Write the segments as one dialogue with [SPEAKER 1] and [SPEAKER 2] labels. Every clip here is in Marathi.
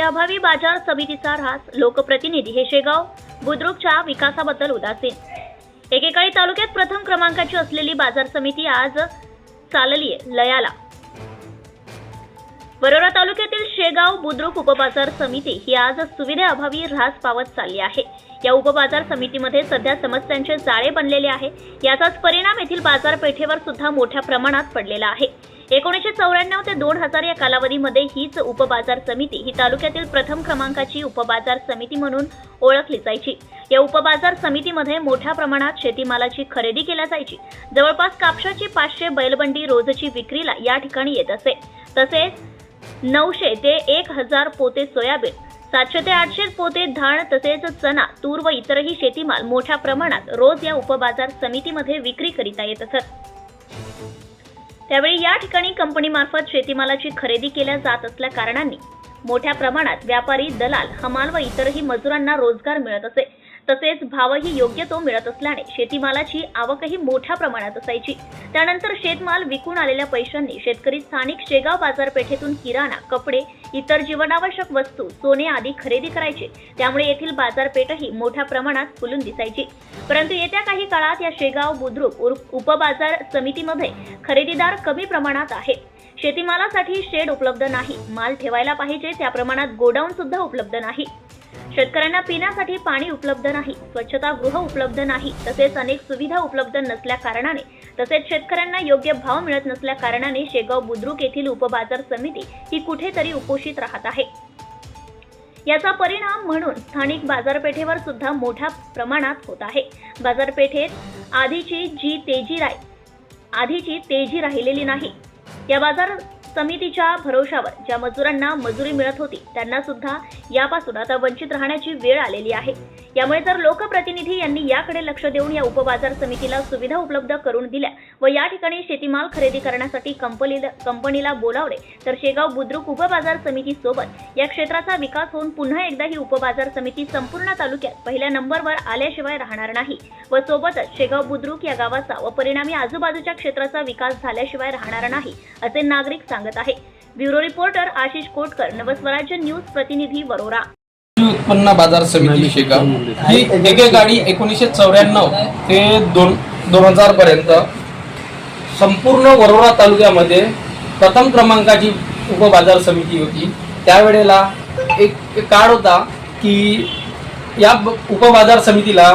[SPEAKER 1] शेतीअभावी बाजार समितीचा ऱ्हास लोकप्रतिनिधी हे शेगाव बुद्रुकच्या विकासाबद्दल उदासीन. एकेकाळी तालुक्यात प्रथम क्रमांकाची असलेली बाजार समिती आज चाललीय लयाला. वरोरा तालुक्यातील शेगाव बुद्रुक उपबाजार समिती ही आज सुविधेअभावी ऱ्हास पावत चालली आहे. या उपबाजार समितीमध्ये सध्या समस्यांचे जाळे बनलेले आहे. याचाच परिणाम येथील बाजारपेठेवर सुद्धा मोठ्या प्रमाणात पडलेला आहे. एकोणीसशे चौऱ्याण्णव ते दोन हजार या कालावधीमध्ये हीच उपबाजार समिती ही तालुक्यातील प्रथम क्रमांकाची उपबाजार समिती म्हणून ओळखली जायची. या उपबाजार समितीमध्ये मोठ्या प्रमाणात शेतीमालाची खरेदी केल्या जायची. जवळपास कापसाची पाचशे बैलबंडी रोजची विक्रीला या ठिकाणी येत असे. तसेच नऊशे ते एक हजार पोते सोयाबीन सातशे ते आठशे पोते धान तसेच चना तूर व इतरही शेतीमाल मोठ्या प्रमाणात रोज या उपबाजार समितीमध्ये विक्री करीता येत असत. त्यावेळी या ठिकाणी कंपनीमार्फत शेतीमालाची खरेदी केल्या जात असल्या कारणांनी मोठ्या प्रमाणात व्यापारी दलाल हमाल व इतरही मजुरांना रोजगार मिळत असे. तसेच भावही योग्य तो मिळत असल्याने शेतीमालाची आवकही मोठ्या प्रमाणात असायची. त्यानंतर शेतमाल विकून आलेल्या पैशांनी शेतकरी स्थानिक शेगाव बाजारपेठेतून किराणा कपडे इतर जीवनावश्यक वस्तू सोने आदी खरेदी करायचे. त्यामुळे येथील बाजारपेठही मोठ्या प्रमाणात फुलून दिसायची. परंतु येत्या काही काळात या शेगाव बुद्रुक उपबाजार समितीमध्ये खरेदीदार कमी प्रमाणात आहेत शेतीमालासाठी शेड उपलब्ध नाही माल ठेवायला पाहिजे त्या प्रमाणात गोडाऊन सुद्धा उपलब्ध नाही. शेतकऱ्यांना पिण्यासाठी पाणी उपलब्ध नाही स्वच्छतागृह उपलब्ध नाही तसेच अनेक सुविधा उपलब्ध नसल्या कारणाने तसेच शेतकऱ्यांना योग्य भाव मिळत नसल्या कारणाने शेगाव बुद्रुक येथील उपबाजार समिती ही कुठेतरी उपोषित राहत आहे. याचा परिणाम म्हणून स्थानिक बाजारपेठेवर सुद्धा मोठ्या प्रमाणात होत आहे. बाजारपेठेत आधीची जी तेजी राय आधीची तेजी राहिलेली नाही. या बाजार समितीच्या भरोशावर ज्या मजुरांना मजुरी मिळत होती त्यांना सुद्धा यापासून आता वंचित राहण्याची वेळ आलेली आहे. यामुळे जर लोकप्रतिनिधी यांनी याकडे लक्ष देऊन या उपबाजार समितीला सुविधा उपलब्ध करून दिल्या व या ठिकाणी शेतीमाल खरेदी करण्यासाठी कंपनीला कंपनीला बोलावले. तर शेगाव बुद्रुक उपबाजार समिती सोबत या क्षेत्राचा विकास होऊन पुन्हा एकदा ही उपबाजार समिती संपूर्ण तालुक्यात पहिल्या नंबरवर आल्याशिवाय राहणार नाही व सोबतच शेगाव बुद्रुक या गावाचा व परिणामी आजूबाजूच्या क्षेत्राचा विकास झाल्याशिवाय राहणार नाही असे नागरिक सांगत आहे bureau reporter Ashish Kotkar Navswarajya news प्रतिनिधी वरोरा.
[SPEAKER 2] उत्पन्न बाजार समिती शेगाव. ही एकेकाळी एकोणीसशे चौऱ्याण्णव ते दोन दोन हजार पर्यंत संपूर्ण वरोरा तालुक्यामध्ये प्रथम क्रमांकाची उपबाजार समिती होती. त्यावेळेला एक एक काळ होता की या उपबाजार समितीला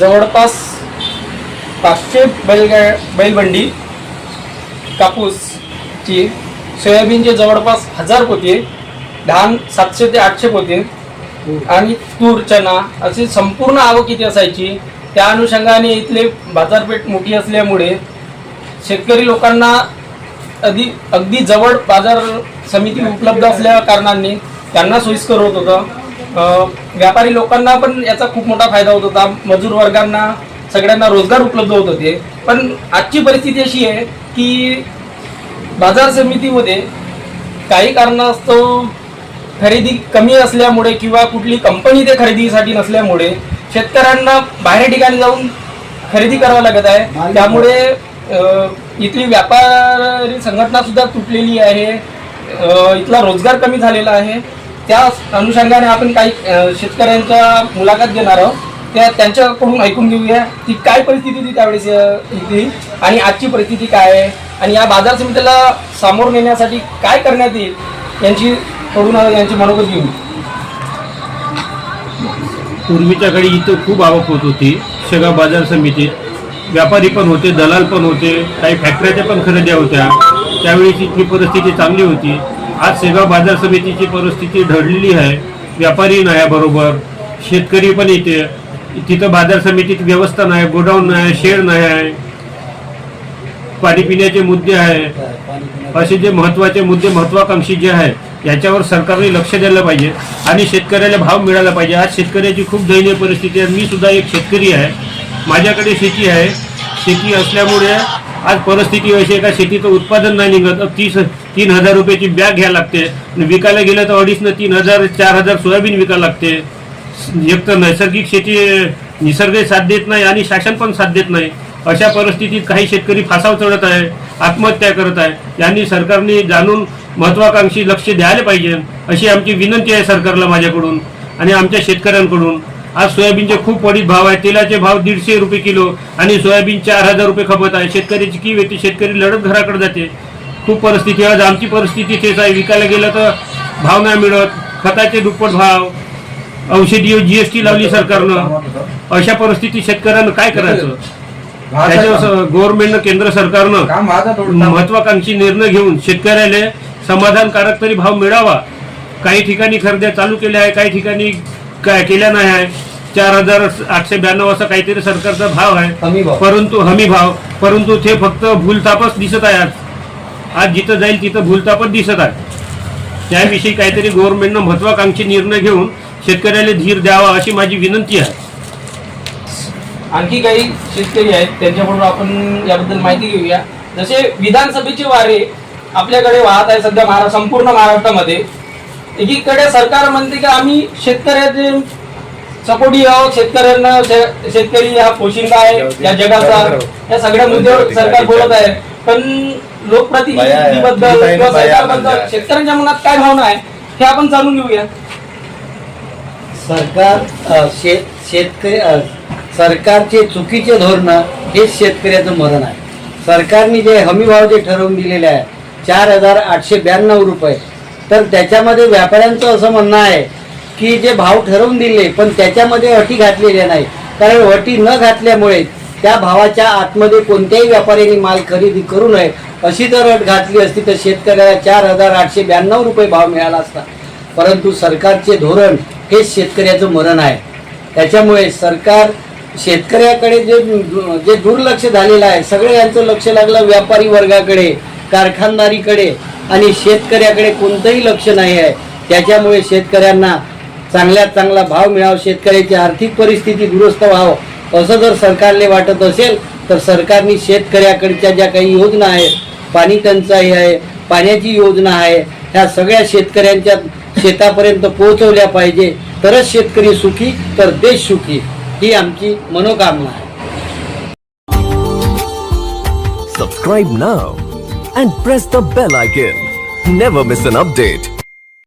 [SPEAKER 2] जवळपास पाचशे बैलगा बैलबंडी कापूसची सोयाबीनचे जवळपास हजार पोते धान सातशे ते आठशे पोते आणि तूर चना अशी संपूर्ण आवक किती असायची. त्या अनुषंगाने इथले बाजारपेठ मोठी असल्यामुळे शेतकरी लोकांना अगदी अगदी जवळ बाजार समिती उपलब्ध असल्या कारणाने त्यांना सोयीस्कर होत होतं. व्यापारी लोकांना पण याचा खूप मोठा फायदा होत होता. मजूर वर्गांना सगळ्यांना रोजगार उपलब्ध होत होते. पण आजची परिस्थिती अशी आहे की बाजार समितीमध्ये काही कारणास्तव खरेदी कमी असल्यामुळे किंवा कुठली कंपनी ते खरेदीसाठी नसल्यामुळे शेतकऱ्यांना बाहेर ठिकाणी जाऊन खरेदी करावं लागत आहे. त्यामुळे इथली व्यापारी संघटना सुद्धा तुटलेली आहे. इथला रोजगार कमी झालेला आहे. त्या अनुषंगाने आपण काही शेतकऱ्यांच्या मुलाखत घेणार आहोत. त्या त्यांच्याकडून ऐकून घेऊया की काय परिस्थिती होती त्यावेळेस इथली आणि आजची परिस्थिती काय आहे. आणि या बाजार समितीला सामोरं नेण्यासाठी काय करण्यात येईल यांची कडून यांची मनोगत घेऊन.
[SPEAKER 3] पूर्वीच्या काळी इथं खूप आवक होत होती. शेगाव बाजार समितीत व्यापारी पण होते दलाल पण होते काही फॅक्टऱ्याच्या पण खरेद्या होत्या. त्यावेळीची इथली परिस्थिती चांगली होती. आज शेगाव बाजार समितीची परिस्थिती ढळलेली आहे. व्यापारी नाही आहे बरोबर. शेतकरी पण येते तिथं बाजार समितीत व्यवस्था नाही गोडाऊन नाही शेड नाही आहे. पाणी पिण्याचे मुद्दे आहे. असे जे महत्त्वाचे मुद्दे महत्वाकांक्षी जे आहे याच्यावर सरकारने लक्ष द्यायला पाहिजे आणि शेतकऱ्याला भाव मिळाला पाहिजे. आज शेतकऱ्याची खूप दयनीय परिस्थिती आहे. मी सुद्धा एक शेतकरी आहे. माझ्याकडे शेती आहे. शेती असल्यामुळे आज परिस्थिती अशी आहे का शेतीचं उत्पादन नाही निघत. तीस तीन हजार रुपयाची बॅग घ्यायला लागते. आणि विकायला गेलं तर अडीचनं तीन हजार चार हजार सोयाबीन विकायला लागते. एक तर नैसर्गिक शेती निसर्ग साथ देत नाही आणि शासन पण साथ देत नाही. अशा परिस्थितीत काही शेतकरी फासाव चढत आहे आत्महत्या करत आहे. यांनी सरकारने जाणून महत्वाकांक्षी लक्ष द्यायला पाहिजे अशी आमची विनंती आहे सरकारला माझ्याकडून आणि आमच्या शेतकऱ्यांकडून. आज सोयाबीनचे खूप वडीत भाव आहे. तेलाचे भाव दीडशे रुपये किलो आणि सोयाबीन चार हजार रुपये खपत आहे. शेतकऱ्याची कीव येते शेतकरी लढत घराकडे जाते. खूप परिस्थिती आज आमची परिस्थिती तेच आहे. विकायला गेलं तर भाव नाही मिळत. खताचे दुप्पट भाव. औषधी जी एस टी लावली सरकारनं. अशा परिस्थितीत शेतकऱ्यांना काय करायचं? त्याच्यावर गव्हर्नमेंटनं केंद्र सरकारनं महत्वाकांक्षी निर्णय घेऊन शेतकऱ्याला समाधानकारक तरी भाव मिळावा. काही ठिकाणी खरेद्या चालू केल्या आहे काही ठिकाणी काय केल्या नाही आहे. चार हजार आठशे ब्याण्णव असा काहीतरी सरकारचा भाव आहे. परंतु हमी भाव. परंतु ते फक्त भूलतापच दिसत आहे आज. आज जिथं जाईल तिथं भूलतापच दिसत आहे. त्याविषयी काहीतरी गव्हर्नमेंटनं महत्वाकांक्षी निर्णय घेऊन शेतकऱ्याला धीर द्यावा अशी माझी विनंती आहे.
[SPEAKER 2] आणखी काही शेतकरी आहेत त्यांच्याकडून आपण याबद्दल माहिती घेऊया. जसे विधानसभेचे वारे आपल्याकडे वाहत आहे सध्या महारा संपूर्ण महाराष्ट्रामध्ये. एकीकडे सरकार म्हणते की आम्ही शेतकऱ्याचे सपोर्टी आहोत शेतकऱ्यांना शेतकरी हा पोशिंदा आहे या जगाचा. या सगळ्या मुद्द्यावर सरकार बोलत आहे. पण लोकप्रतिनिधीबद्दल किंवा सरकारबद्दल शेतकऱ्यांच्या मनात काय भावना आहे हे आपण जाणून घेऊया.
[SPEAKER 4] सरकार शेत शेतकरी सरकारचे चुकीचे धोरणं हेच शेतकऱ्याचं मरण आहे. सरकारने जे हमीभाव जे ठरवून दिलेले आहे चार हजार आठशे ब्याण्णव रुपये. तर त्याच्यामध्ये व्यापाऱ्यांचं असं म्हणणं आहे की जे भाव ठरवून दिले पण त्याच्यामध्ये अटी घातलेल्या नाही. कारण अटी न घातल्यामुळे त्या भावाच्या आतमध्ये कोणत्याही व्यापाऱ्यांनी माल खरेदी करू नये अशी जर अट घातली असती तर शेतकऱ्याला चार हजार आठशे ब्याण्णव रुपये भाव मिळाला असता. परंतु सरकारचे धोरण हेच शेतकऱ्याचं मरण आहे. त्याच्यामुळे सरकार शेतकऱ्याकडे जे जे दुर्लक्ष झालेलं आहे सगळे यांचं लक्ष लागलं व्यापारी वर्गाकडे कारखानदारीकडे आणि शेतकऱ्याकडे कोणतंही लक्ष नाही आहे. त्याच्यामुळे शेतकऱ्यांना चांगल्यात चांगला भाव मिळावा शेतकऱ्याची आर्थिक परिस्थिती दुरुस्त व्हावं. असं जर सरकारले वाटत असेल तर सरकारने शेतकऱ्याकडच्या ज्या काही योजना आहेत पाणी टंचाई आहे पाण्याची योजना आहे ह्या सगळ्या शेतकऱ्यांच्या शेतापर्यंत पोहोचवल्या पाहिजे. तरच शेतकरी सुखी तर देश सुखी. ही आमची मनोकामना आहे
[SPEAKER 5] Subscribe now and press the bell icon. Never miss an update.